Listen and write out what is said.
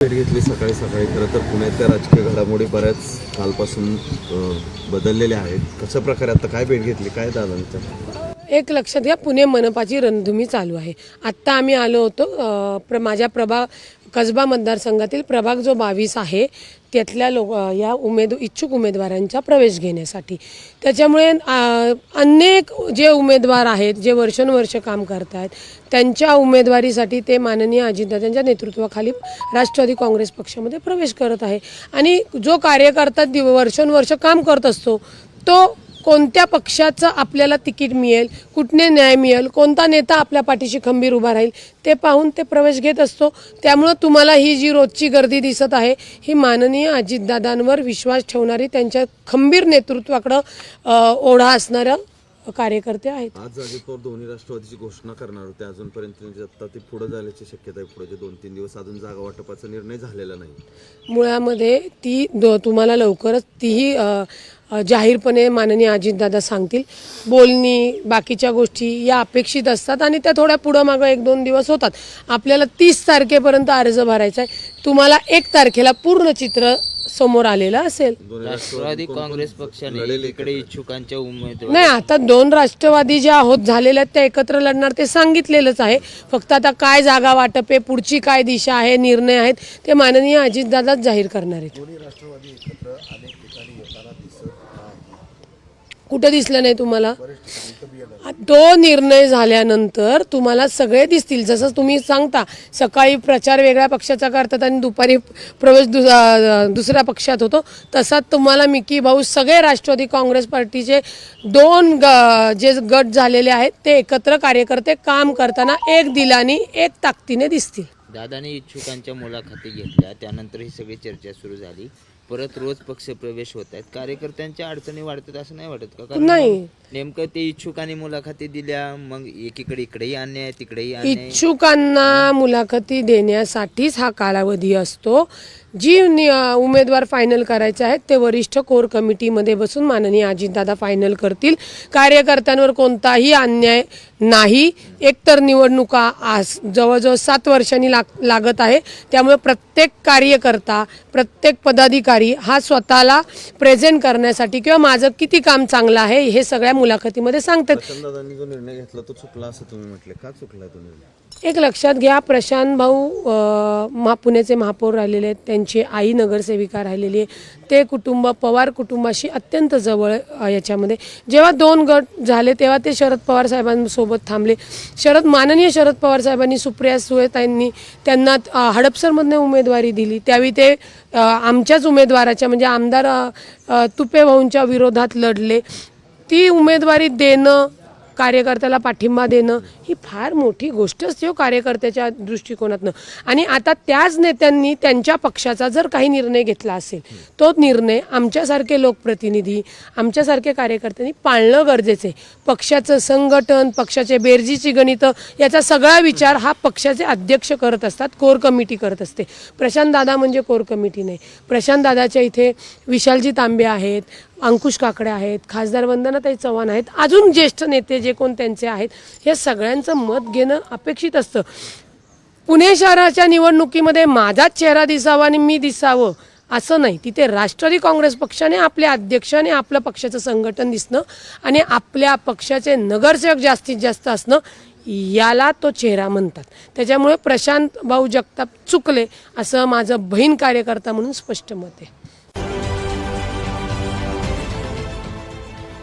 भेट घेतली सकाळी सकाळी. खरं तर पुण्यातल्या राजकीय घडामोडी बऱ्याच कालपासून बदललेल्या आहेत. कशा प्रकारे आता काय भेट घेतली? काय दादांच्या एक लक्षात घ्या पुणे मनपाची रणधुमी चालू आहे. आत्ता आम्ही आलो होतो प्र माझ्या प्रभा कसबा मतदारसंघातील प्रभाग जो बावीस आहे त्यातल्या लोक या उमेद इच्छुक उमेदवारांचा प्रवेश घेण्यासाठी. त्याच्यामुळे अनेक जे उमेदवार आहेत जे वर्षानुवर्ष काम करत आहेत त्यांच्या उमेदवारीसाठी ते माननीय अजितदादांच्या नेतृत्वाखाली राष्ट्रवादी काँग्रेस पक्षामध्ये प्रवेश करत आहे. आणि जो कार्यकर्ता दिव वर्षानुवर्ष काम करत असतो तो कोणत्या पक्षाचं आपल्याला तिकीट मिळेल कुठने न्याय मिळेल कोणता नेता आपल्या पाठीशी खंबीर उभा राहील ते पाहून ते प्रवेश घेत असतो. त्यामुळं तुम्हाला ही जी रोजची गर्दी दिसत आहे ही माननीय अजितदादांवर विश्वास ठेवणारी त्यांच्या खंबीर नेतृत्वाकडं ओढा असणाऱ्या कार्यकर्ते आहेत. आज अजित पवार दोन्ही राष्ट्रवादीची घोषणा करणार होते. अजूनपर्यंत आता ते पुढे जाण्याची शक्यता आहे. पुढे दोन तीन दिवस अजून जागा वाटपाचा निर्णय झालेला नाही. मुळामध्ये ती तुम्हाला लवकरच तीही जाहीरपणे माननीय अजितदादा सांगतील. बोलणी बाकीच्या गोष्टी या अपेक्षित असतात आणि त्या थोड्या पुढं मागं एक दोन दिवस होतात. आपल्याला तीस तारखेपर्यंत अर्ज भरायचा आहे. तुम्हाला एक तारखेला पूर्ण चित्र समोर आलेलं असेल. राष्ट्रवादी काँग्रेस पक्षाने इकडे इच्छुकांच्या उमेदवार नाही आता दोन राष्ट्रवादी ज्या आहोत झालेल्या आहेत त्या एकत्र लढणार ते सांगितलेलंच आहे. फक्त आता काय जागा वाटप आहे पुढची काय दिशा आहे निर्णय आहेत ते माननीय अजितदादाच जाहीर करणार आहेत. कुठं दिसलं नाही तुम्हाला? तो निर्णय झाल्यानंतर तुम्हाला सगळे दिसतील. जसं तुम्ही सांगता सकाळी प्रचार वेगळ्या पक्षाचा करतात आणि दुपारी प्रवेश दु दुसऱ्या पक्षात होतो. तसाच तुम्हाला मिकी भाऊ सगळे राष्ट्रवादी काँग्रेस पार्टीचे दोन ग जे गट झालेले आहेत ते एकत्र कार्यकर्ते काम करताना एक दिलानी एक ताकदीने दिसतील. दादाने इच्छुकांच्या मुलाखती घेतल्या. त्यानंतर ही सगळी चर्चा सुरू झाली. परत रोज पक्ष प्रवेश होत आहेत. कार्यकर्त्यांच्या अडचणी वाढतात असं नाही वाटत का? कारण नाही. नेमकं ते इच्छुकांनी मुलाखती दिल्या मग एकीकडे इकडेही अन्याय तिकडेही अन्याय. इच्छुकांना मुलाखती देण्यासाठीच हा कालावधी असतो. जी नि- उमेदवार फायनल करायचे आहेत ते वरिष्ठ कोर कमिटीमध्ये बसून माननीय अजितदादा फायनल करतील. कार्यकर्त्यांवर कोणताही अन्याय नाही. एकतर निवडणुका आज जवळजवळ सात वर्षांनी लाग लागत आहे. त्यामुळे प्रत्येक कार्यकर्ता प्रत्येक पदाधिकारी हा स्वतःला प्रेझेंट करण्यासाठी किंवा माझं किती काम चांगलं आहे हे सगळ्या मुलाखतीमध्ये सांगतात. निर्णय घेतला तो चुकला असं तुम्ही म्हटले. का चुकला तो निर्णय? एक लक्षात घ्या प्रशांत भाऊ महा पुण्याचे महापौर राहिलेले आहेत त्यांची आई नगरसेविका राहिलेली आहे. ते कुटुंब पवार कुटुंबाशी अत्यंत जवळ याच्यामध्ये. जेव्हा दोन गट झाले तेव्हा ते शरद पवार साहेबांसोबत थांबले. शरद माननीय शरद पवार साहेबांनी सुप्रिया सुळेताईंनी त्यांना हडपसरमधनं उमेदवारी दिली. त्यावेळी ते आमच्याच उमेदवाराच्या म्हणजे आमदार तुपे भाऊंच्या विरोधात लढले. ती उमेदवारी देणं कार्यकर्त्याला पाठिंबा देणं ही फार मोठी गोष्ट असते हो कार्यकर्त्याच्या दृष्टिकोनातनं. आणि आता त्याच नेत्यांनी त्यांच्या पक्षाचा जर काही निर्णय घेतला असेल तो निर्णय आमच्यासारखे लोकप्रतिनिधी आमच्यासारखे कार्यकर्त्यांनी पाळणं गरजेचं आहे. पक्षाचं संघटन पक्षाचे बेरजीची गणितं याचा सगळा विचार हा पक्षाचे अध्यक्ष करत असतात कोर कमिटी करत असते. प्रशांत दादा म्हणजे कोर कमिटी नाही. प्रशांत दादाच्या इथे विशालजी तांबे आहेत अंकुश काकडे आहेत खासदार वंदनाताई चव्हाण आहेत अजून ज्येष्ठ नेते जे कोण त्यांचे आहेत हे सगळ्यांचं मत घेणं अपेक्षित असतं. पुणे शहराच्या निवडणुकीमध्ये माझाच चेहरा दिसावा आणि मी दिसावं असं नाही. तिथे राष्ट्रवादी काँग्रेस पक्षाने आपल्या अध्यक्षाने आपलं पक्षाचं संघटन दिसणं आणि आपल्या पक्षाचे नगरसेवक जास्तीत जास्त असणं याला तो चेहरा म्हणतात. त्याच्यामुळे प्रशांत भाऊ जगताप चुकले असं माझं बहीण कार्यकर्ता म्हणून स्पष्ट मत आहे.